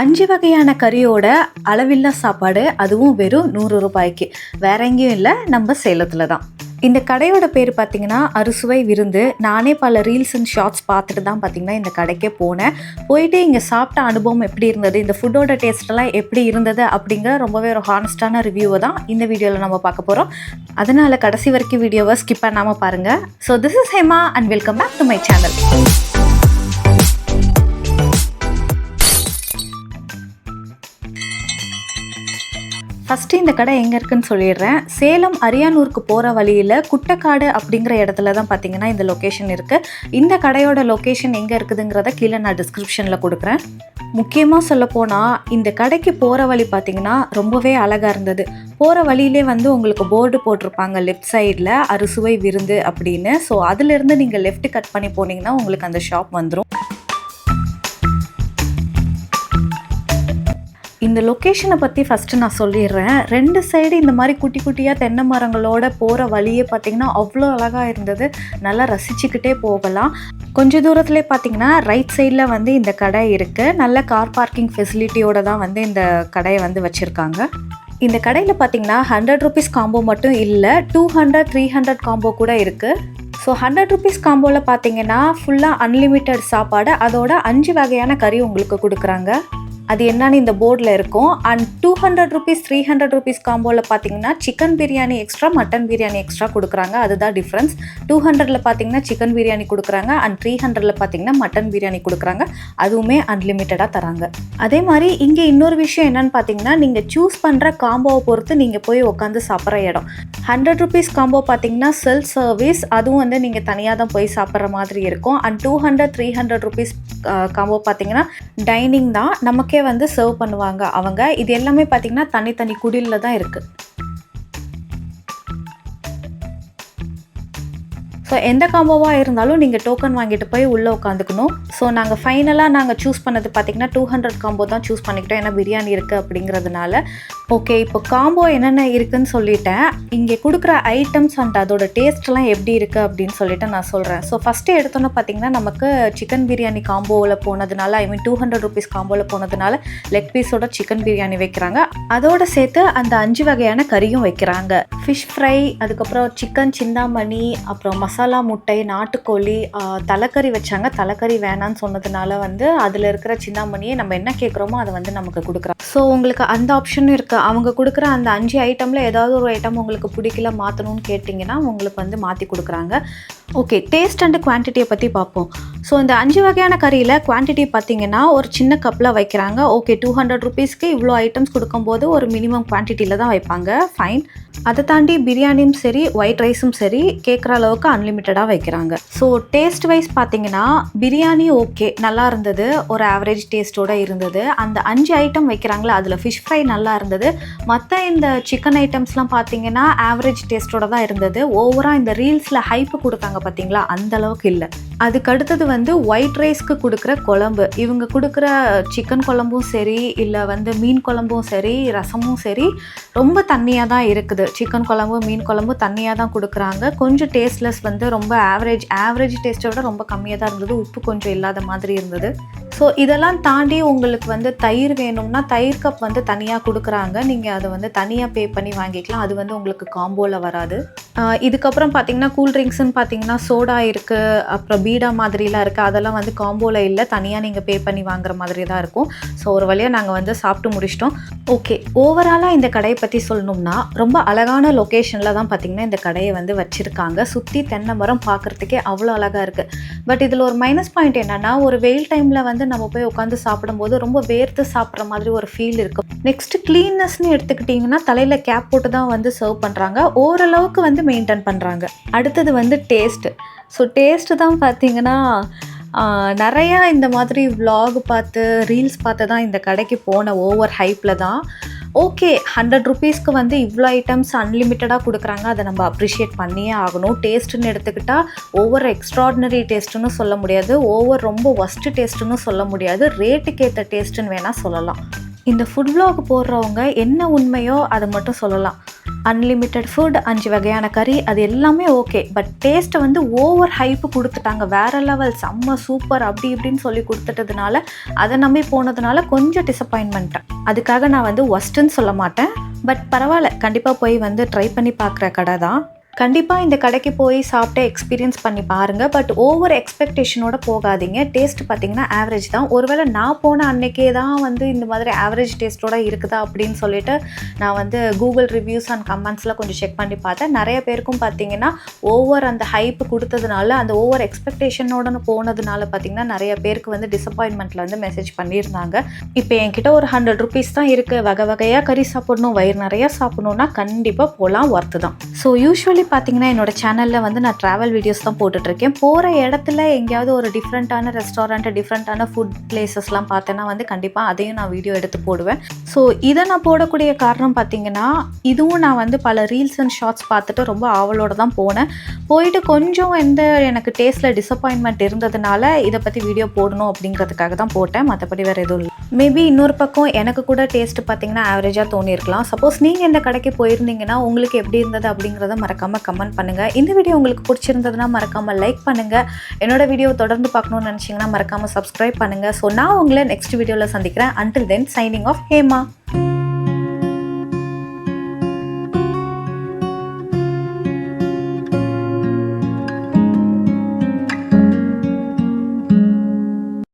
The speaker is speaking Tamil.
அஞ்சு வகையான கறியோட அளவில்லா சாப்பாடு அதுவும் வெறும் நூறு ரூபாய்க்கு. வேற எங்கேயும் இல்லை நம்ம சேலத்தில் தான். இந்த கடையோட பேர் பார்த்தீங்கன்னா அறுசுவை விருந்து. நானே பல ரீல்ஸ் அண்ட் ஷார்ட்ஸ் பார்த்துட்டு தான் பார்த்தீங்கன்னா இந்த கடைக்கே போனேன். போயிட்டு இங்கே சாப்பிட்ட அனுபவம் எப்படி இருந்தது? இந்த ஃபுட்டோட டேஸ்ட்டெல்லாம் எப்படி இருந்தது? அப்படிங்கிற ரொம்பவே ஒரு ஹானஸ்டான ரிவ்யூவை தான் இந்த வீடியோவில் நம்ம பார்க்க போகிறோம் அதனால் கடைசி வரைக்கும் வீடியோவை ஸ்கிப் பண்ணாமல் பாருங்கள் so this is Hema and welcome back to my channel first இந்த கடை எங்கே இருக்குன்னு சொல்லிடுறேன். சேலம் அரியானூருக்கு போகிற வழியில் குட்டக்காடு அப்படிங்கிற இடத்துல தான் பார்த்தீங்கன்னா இந்த லொக்கேஷன் இருக்குது இந்த கடையோட லொக்கேஷன் எங்கே இருக்குதுங்கிறத கீழே நான் டிஸ்கிரிப்ஷனில் கொடுக்குறேன். முக்கியமாக சொல்லப்போனால் இந்த கடைக்கு போகிற வழி பார்த்தீங்கன்னா ரொம்பவே அழகாக இருந்தது. போகிற வழியிலே வந்து உங்களுக்கு போர்டு போட்டிருப்பாங்க லெஃப்ட் சைடில் அறுசுவை விருந்து அப்படின்னு. ஸோ அதுலேருந்து நீங்கள் லெஃப்ட் கட் பண்ணி போனீங்கன்னா உங்களுக்கு அந்த ஷாப் வந்துடும் இந்த லொக்கேஷனை பற்றி ஃபஸ்ட்டு நான் சொல்லிடுறேன். ரெண்டு சைடு இந்த மாதிரி குட்டி குட்டியாக தென்னை மரங்களோட போகிற வழியே பார்த்திங்கன்னா அவ்வளோ அழகாக இருந்தது. நல்லா ரசிச்சுக்கிட்டே போகலாம். கொஞ்ச தூரத்துலேயே பார்த்தீங்கன்னா ரைட் சைடில் வந்து இந்த கடை இருக்குது நல்ல கார் பார்க்கிங் ஃபெசிலிட்டியோட தான் வந்து இந்த கடையை வந்து வச்சுருக்காங்க. இந்த கடையில் பார்த்தீங்கன்னா ஹண்ட்ரட் ருபீஸ் காம்போ மட்டும் இல்லை two hundred three hundred combo கூட இருக்குது ஸோ ஹண்ட்ரட் ருபீஸ் காம்போவில் பார்த்தீங்கன்னா ஃபுல்லாக அன்லிமிட்டெட் சாப்பாடு அதோட அஞ்சு வகையான கறி உங்களுக்கு கொடுக்குறாங்க. அது என்னன்னு இந்த போர்டில் இருக்கும். And two hundred rupees three hundred rupees காம்போவில் பார்த்தீங்கன்னா chicken biryani extra mutton biryani extra கொடுக்குறாங்க. அதுதான் டிஃப்ரென்ஸ் டூ ஹண்ட்ரட்ல பார்த்தீங்கன்னா சிக்கன் பிரியாணி கொடுக்குறாங்க. அண்ட் த்ரீ ஹண்ட்ரட்ல பார்த்தீங்கன்னா மட்டன் பிரியாணி கொடுக்குறாங்க. அதுவுமே அன்லிமிட்டடாக தராங்க. அதே மாதிரி இங்கே இன்னொரு விஷயம் என்னன்னு பார்த்தீங்கன்னா நீங்கள் சூஸ் பண்ணுற காம்போவை பொறுத்து நீங்கள் போய் உட்காந்து சாப்பிட்ற இடம். ஹண்ட்ரட் ருபீஸ் காம்போ பார்த்தீங்கன்னா செல்ஃப் சர்வீஸ் அதுவும் வந்து நீங்கள் தனியாக தான் போய் சாப்பிட்ற மாதிரி இருக்கும். And two hundred three hundred rupees combo பார்த்தீங்கன்னா டைனிங் தான். நமக்கு வந்து சர்வ் பண்ணுவாங்க அவங்க. இது எல்லாமே பார்த்திங்கன்னா தனித்தனி குடிலில் தான் இருக்குது ஸோ எந்த காம்போவாக இருந்தாலும் நீங்கள் டோக்கன் வாங்கிட்டு போய் உள்ளே உட்காந்துக்கணும் ஸோ நாங்கள் ஃபைனலாக நாங்கள் சூஸ் பண்ணது பார்த்தீங்கன்னா டூ ஹண்ட்ரட் காம்போ தான் சூஸ் பண்ணிக்கிட்டோம். ஏன்னா பிரியாணி இருக்குது அப்படிங்கிறதுனால. ஓகே இப்போ காம்போ என்னென்ன இருக்குன்னு சொல்லிட்டேன். இங்கே கொடுக்குற ஐட்டம்ஸ் அண்ட் அதோட டேஸ்ட்லாம் எப்படி இருக்குது அப்படின்னு சொல்லிட்டு நான் சொல்கிறேன் ஸோ ஃபஸ்ட்டு எடுத்தோன்னே பார்த்தீங்கன்னா நமக்கு சிக்கன் பிரியாணி காம்போவில் போனதுனால I mean two hundred rupees காம்போவில் போனதுனால லெக் பீஸோட சிக்கன் பிரியாணி வைக்கிறாங்க. அதோட சேர்த்து அந்த அஞ்சு வகையான கறியும் வைக்கிறாங்க. ஃபிஷ் ஃப்ரை அதுக்கப்புறம் சிக்கன் சிந்தாமணி அப்புறம் மசாலா மசாலா முட்டை நாட்டுக்கோழி தலைக்கறி வச்சாங்க. தலைக்கறி வேணான்னு சொன்னதுனால வந்து அதில் இருக்கிற சின்னாமணியை நம்ம என்ன கேட்குறோமோ அதை வந்து நமக்கு கொடுக்குறாங்க. ஸோ உங்களுக்கு அந்த ஆப்ஷனும் இருக்குது அவங்க கொடுக்குற அந்த அஞ்சு ஐட்டமில் ஏதாவது ஒரு ஐட்டம் உங்களுக்கு பிடிக்கல மாற்றணும்னு கேட்டிங்கன்னா உங்களுக்கு வந்து மாற்றி கொடுக்குறாங்க. ஓகே டேஸ்ட் அண்ட் குவான்டிட்டியை பற்றி பார்ப்போம் ஸோ இந்த அஞ்சு வகையான கறியில் குவான்டிட்டி பார்த்தீங்கன்னா ஒரு சின்ன கப்பில் வைக்கிறாங்க. ஓகே டூ ஹண்ட்ரட் ருபீஸ்க்கு இவ்வளோ ஐட்டம்ஸ் கொடுக்கும்போது ஒரு மினிமம் குவான்டிட்டியில் தான் வைப்பாங்க. ஃபைன் அதை தாண்டி பிரியாணியும் சரி ஒயிட் ரைஸும் சரி கேட்குற அளவுக்கு அன்லிமிட்டடாக வைக்கிறாங்க. ஸோ டேஸ்ட் வைஸ் பார்த்தீங்கன்னா பிரியாணி ஓகே நல்லா இருந்தது. ஒரு ஆவரேஜ் டேஸ்ட்டோட இருந்தது. அந்த அஞ்சு ஐட்டம் வைக்கிறாங்களே அதில் ஃபிஷ் ஃப்ரை நல்லா இருந்தது. மற்ற இந்த சிக்கன் ஐட்டம்ஸ்லாம் பார்த்தீங்கன்னா ஆவரேஜ் டேஸ்ட்டோட தான் இருந்தது. ஓவராக இந்த ரீல்ஸில் ஹைப்பு கொடுத்தாங்க பார்த்தீங்களா? அந்த அளவுக்கு இல்லை. அதுக்கு அடுத்தது வந்து ஒயிட் ரைஸ்க்கு கொடுக்குற குழம்பு. இவங்க கொடுக்குற சிக்கன் குழம்பும் சரி இல்லை வந்து மீன் குழம்பும் சரி ரசமும் சரி ரொம்ப தண்ணியாக தான் இருக்குது. சிக்கன் குழம்பு மீன் குழம்பு தண்ணியாக தான் கொடுக்குறாங்க. கொஞ்சம் டேஸ்ட்லெஸ் வந்து ரொம்ப ஆவரேஜ் ஆவரேஜ் டேஸ்ட்டோட ரொம்ப கம்மியாக தான் இருந்தது. உப்பு கொஞ்சம் இல்லாத மாதிரி இருந்தது. ஸோ இதெல்லாம் தாண்டி உங்களுக்கு வந்து தயிர் வேணும்னா தயிர் கப் வந்து தனியாக கொடுக்குறாங்க. நீங்கள் அதை வந்து தனியாக பே பண்ணி வாங்கிக்கலாம். அது வந்து உங்களுக்கு காம்போவில் வராது. இதுக்கப்புறம் பார்த்தீங்கன்னா கூல் ட்ரிங்க்ஸ்னு பார்த்தீங்கன்னா சோடா இருக்குது அப்புறம் பீடா மாதிரிலாம் இருக்குது அதெல்லாம் வந்து காம்போவில் இல்லை. தனியாக நீங்கள் பே பண்ணி வாங்குற மாதிரி தான் இருக்கும். ஸோ ஒரு வழியாக நாங்கள் வந்து சாப்பிட்டு முடிச்சிட்டோம். ஓகே ஓவராலாக இந்த கடையை பற்றி சொல்லணும்னா ரொம்ப அழகான லொக்கேஷனில் தான் பார்த்தீங்கன்னா இந்த கடையை வந்து வச்சுருக்காங்க. சுற்றி தென்னை மரம் பார்க்குறதுக்கே அவ்வளோ அழகாக இருக்குது பட் இதில் ஒரு மைனஸ் பாயிண்ட் என்னென்னா ஒரு வெயில் டைமில் வந்து நம்ம போய் உட்காந்து சாப்பிடும்போது ரொம்ப வேர்த்து சாப்பிட்ற மாதிரி ஒரு ஃபீல் இருக்கும் நெக்ஸ்ட் க்ளீன்னஸ்னு எடுத்துக்கிட்டிங்கன்னா தலையில் கேப் போட்டு தான் வந்து சர்வ் பண்ணுறாங்க ஓரளவுக்கு வந்து மெயின்டைன் பண்ணுறாங்க அடுத்தது வந்து டேஸ்ட்டு ஸோ டேஸ்ட்டு தான் பார்த்தீங்கன்னா நிறையா இந்த மாதிரி vlog பார்த்து ரீல்ஸ் பார்த்து தான் இந்த கடைக்கு போன ஓவர் ஹைப்பில் தான். ஓகே ஹண்ட்ரட் ருபீஸ்க்கு வந்து இவ்வளோ ஐட்டம்ஸ் அன்லிமிட்டடாக கொடுக்குறாங்க. அதை நம்ம அப்ரிஷியேட் பண்ணியே ஆகணும். டேஸ்ட்டுன்னு எடுத்துக்கிட்டால் ஓவர் எக்ஸ்ட்ராடினரி டேஸ்ட்டுன்னு சொல்ல முடியாது. ஓவர் ரொம்ப ஒஸ்ட்டு டேஸ்ட்டுன்னு சொல்ல முடியாது. ரேட்டுக்கு ஏற்ற டேஸ்ட்டுன்னு வேணால் சொல்லலாம். இந்த ஃபுட் vlog போடுறவங்க என்ன உண்மையோ அதை மட்டும் சொல்லலாம். அன்லிமிட்டெட் ஃபுட் அஞ்சு வகையான கறி அது எல்லாமே ஓகே பட் டேஸ்ட்டை வந்து ஓவர் ஹைப்பு கொடுத்துட்டாங்க. வேற லெவல் செம்ம சூப்பர் அப்படி இப்படின்னு சொல்லி கொடுத்துட்டதுனால அதை நம்பி போனதுனால கொஞ்சம் டிசப்பாயின்மெண்ட்டேன் அதுக்காக நான் வந்து ஒஸ்ட்டுன்னு சொல்ல மாட்டேன். பட் பரவாயில்ல. கண்டிப்பாக போய் வந்து ட்ரை பண்ணி பார்க்குற கடை தான். கண்டிப்பாக இந்த கடைக்கு போய் சாப்பிட்டு எக்ஸ்பீரியன்ஸ் பண்ணி பாருங்கள் பட் ஓவர் எக்ஸ்பெக்டேஷனோட போகாதீங்க. டேஸ்ட் பார்த்தீங்கன்னா ஆவரேஜ் தான். ஒருவேளை நான் போன அன்னைக்கே தான் வந்து இந்த மாதிரி ஆவரேஜ் டேஸ்ட்டோட இருக்குதா அப்படின்னு சொல்லிட்டு நான் வந்து கூகுள் ரிவ்யூஸ் அண்ட் கமெண்ட்ஸில் கொஞ்சம் செக் பண்ணி பார்த்தேன். நிறைய பேருக்கும் பார்த்தீங்கன்னா ஓவர் அந்த ஹைப் கொடுத்ததுனால அந்த ஓவர் எக்ஸ்பெக்டேஷனோட போனதுனால பார்த்தீங்கன்னா நிறைய பேருக்கு வந்து டிசப்பாயின்மெண்ட்டில் வந்து மெசேஜ் பண்ணியிருந்தாங்க. இப்போ என்கிட்ட ஒரு ஹண்ட்ரட் ருபீஸ் தான் இருக்குது வகை வகையாக கறி சாப்பிடணும் வயிறு நிறையா சாப்பிடணுன்னா கண்டிப்பாக போகலாம் ஒர்த்து தான். ஸோ யூஸ்வலி பார்த்தீங்கன்னா என்னோட சேனலில் வந்து நான் ட்ராவல் வீடியோஸ் தான் போட்டுட்ருக்கேன். போகிற இடத்துல எங்கேயாவது ஒரு டிஃப்ரெண்ட்டான ரெஸ்டாரண்ட்டு டிஃப்ரெண்ட்டான ஃபுட் பிளேசஸ்லாம் பார்த்தேன்னா வந்து கண்டிப்பாக அதையும் நான் வீடியோ எடுத்து போடுவேன். ஸோ இதை நான் போடக்கூடிய காரணம் பார்த்தீங்கன்னா இதுவும் நான் வந்து பல ரீல்ஸ் அண்ட் ஷார்ட்ஸ் பார்த்துட்டு ரொம்ப ஆவலோடு தான் போனேன். போயிட்டு கொஞ்சம் எந்த எனக்கு டேஸ்ட்டில் டிசப்பாயின்மெண்ட் இருந்ததுனால இதை பற்றி வீடியோ போடணும் அப்படிங்கிறதுக்காக தான் போட்டேன். மற்றபடி வேறு எதுவும் இல்லை. மேபி இன்னொரு பக்கம் எனக்கு கூட டேஸ்ட் பார்த்தீங்கன்னா ஆவரேஜாக தோணியிருக்கலாம். சப்போஸ் நீங்கள் இந்த கடைக்கு போயிருந்தீங்கன்னா உங்களுக்கு எப்படி இருந்தது அப்படிங்கிறத மறக்காமல் கமெண்ட் பண்ணுங்கள் இந்த வீடியோ உங்களுக்கு பிடிச்சிருந்ததுன்னா மறக்காமல் லைக் பண்ணுங்கள் என்னோடய வீடியோ தொடர்ந்து பார்க்கணும்னு நினச்சிங்கன்னா மறக்காமல் சப்ஸ்கிரைப் பண்ணுங்கள் ஸோ நான் உங்களை நெக்ஸ்ட் வீடியோவில் சந்திக்கிறேன். Until then signing off Hema